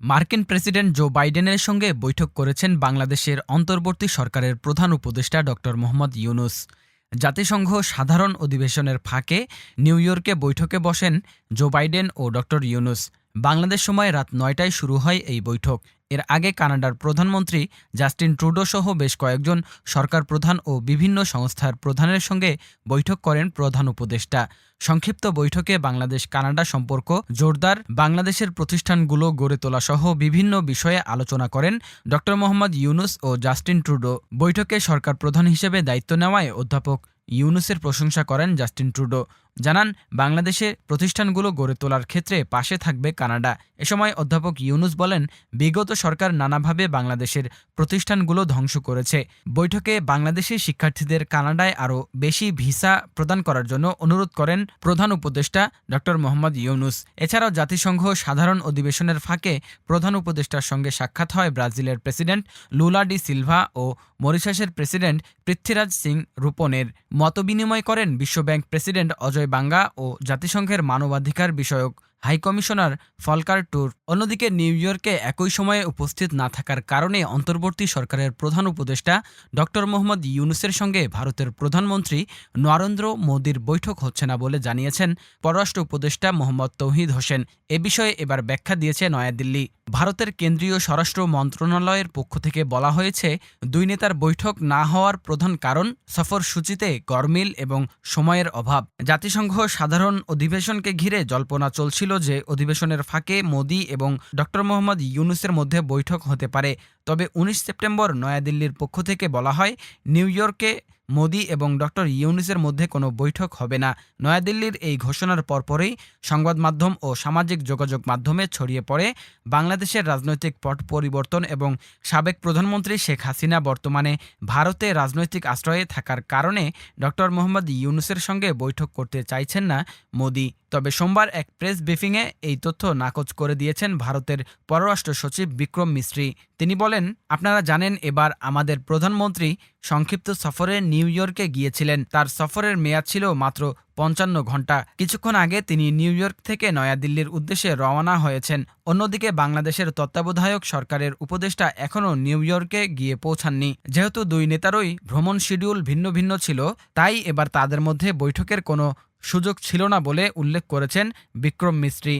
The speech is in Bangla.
মার্কিন প্রেসিডেন্ট জো বাইডেনের সঙ্গে বৈঠক করেছেন বাংলাদেশের অন্তর্বর্তী সরকারের প্রধান উপদেষ্টা ড. মোহাম্মদ ইউনুস। জাতিসংঘ সাধারণ অধিবেশনের ফাঁকে নিউ ইয়র্কে বৈঠকে বসেন জো বাইডেন ও ড. ইউনুস। বাংলাদেশ সময় রাত নয়টায় শুরু হয় এই বৈঠক। এর আগে কানাডার প্রধানমন্ত্রী জাস্টিন ট্রুডো সহ বেশ কয়েকজন সরকার প্রধান ও বিভিন্ন সংস্থার প্রধানের সঙ্গে বৈঠক করেন প্রধান উপদেষ্টা। সংক্ষিপ্ত বৈঠকে বাংলাদেশ কানাডা সম্পর্ক জোরদার, বাংলাদেশের প্রতিষ্ঠানগুলো গড়ে তোলা সহ বিভিন্ন বিষয়ে আলোচনা করেন ড. মোহাম্মদ ইউনুস ও জাস্টিন ট্রুডো। বৈঠকে সরকার প্রধান হিসেবে দায়িত্ব নেওয়ায় অধ্যাপক ইউনুসের প্রশংসা করেন জাস্টিন ট্রুডো। জানান, বাংলাদেশে প্রতিষ্ঠানগুলো গড়ে তোলার ক্ষেত্রে পাশে থাকবে কানাডা। এ সময় অধ্যাপক ইউনুস বলেন, বিগত সরকার নানাভাবে বাংলাদেশের প্রতিষ্ঠানগুলো ধ্বংস করেছে। বৈঠকে বাংলাদেশি শিক্ষার্থীদের কানাডায় আরও বেশি ভিসা প্রদান করার জন্য অনুরোধ করেন প্রধান উপদেষ্টা ড মোহাম্মদ ইউনুস। এছাড়াও জাতিসংঘ সাধারণ অধিবেশনের ফাঁকে প্রধান উপদেষ্টার সঙ্গে সাক্ষাৎ হয় ব্রাজিলের প্রেসিডেন্ট লুলা ডি সিলভা ও মরিশাসের প্রেসিডেন্ট পৃথ্বীরাজ সিং রূপনের। মতবিনিময় করেন বিশ্বব্যাংক প্রেসিডেন্ট অজয় বাঙ্গা ও জাতিসংঘের মানবাধিকার বিষয়ক হাইকমিশনার ফলকার ট্যুর অন্যদিকে নিউ ইয়র্কে একই সময়ে উপস্থিত না থাকার কারণে অন্তর্বর্তী সরকারের প্রধান উপদেষ্টা ড মোহাম্মদ ইউনুসের সঙ্গে ভারতের প্রধানমন্ত্রী নরেন্দ্র মোদীর বৈঠক হচ্ছে না বলে জানিয়েছেন পররাষ্ট্র উপদেষ্টা মোহাম্মদ তৌহিদ হোসেন। এ বিষয়ে এবার ব্যাখ্যা দিয়েছে নয়াদিল্লি। ভারতের কেন্দ্রীয় স্বরাষ্ট্র মন্ত্রণালয়ের পক্ষ থেকে বলা হয়েছে, দুই নেতার বৈঠক না হওয়ার প্রধান কারণ সফর সূচিতে গরমিল এবং সময়ের অভাব। জাতিসংঘ সাধারণ অধিবেশনকে ঘিরে জল্পনা চলছিল। যে অধিবেশনের ফাঁকে মোদি এবং ডক্টর মোহাম্মদ ইউনুসের মধ্যে বৈঠক হতে পারে। তবে উনিশ সেপ্টেম্বর নয়াদিল্লির পক্ষ থেকে বলা হয়, নিউ ইয়র্কে মোদি এবং ডক্টর ইউনুসের মধ্যে কোনো বৈঠক হবে না। নয়াদিল্লির এই ঘোষণার পরপরই সংবাদ মাধ্যম ও সামাজিক যোগাযোগ মাধ্যমে ছড়িয়ে পড়ে বাংলাদেশের রাজনৈতিক পট পরিবর্তন এবং সাবেক প্রধানমন্ত্রী শেখ হাসিনা বর্তমানে ভারতে রাজনৈতিক আশ্রয়ে থাকার কারণে ডক্টর মোহাম্মদ ইউনুসের সঙ্গে বৈঠক করতে চাইছেন না মোদি। তবে সোমবার এক প্রেস ব্রিফিংয়ে এই তথ্য নাকচ করে দিয়েছেন ভারতের পররাষ্ট্র সচিব বিক্রম মিশ্রি তিনি বলেন, আপনারা জানেন, এবার আমাদের প্রধানমন্ত্রী সংক্ষিপ্ত সফরে নিউ ইয়র্কে গিয়েছিলেন। তার সফরের মেয়াদ ছিল মাত্র পঞ্চান্ন ঘণ্টা। কিছুক্ষণ আগে তিনি নিউ ইয়র্ক থেকে নয়াদিল্লির উদ্দেশ্যে রওনা হয়েছেন। অন্যদিকে বাংলাদেশের তত্ত্বাবধায়ক সরকারের উপদেষ্টা এখনও নিউ ইয়র্কে গিয়ে পৌঁছাননি। যেহেতু দুই নেতারই ভ্রমণ শিডিউল ভিন্ন ভিন্ন ছিল, তাই এবার তাদের মধ্যে বৈঠকের কোনো সুযোগ ছিল না বলে উল্লেখ করেছেন বিক্রম মিস্ত্রি।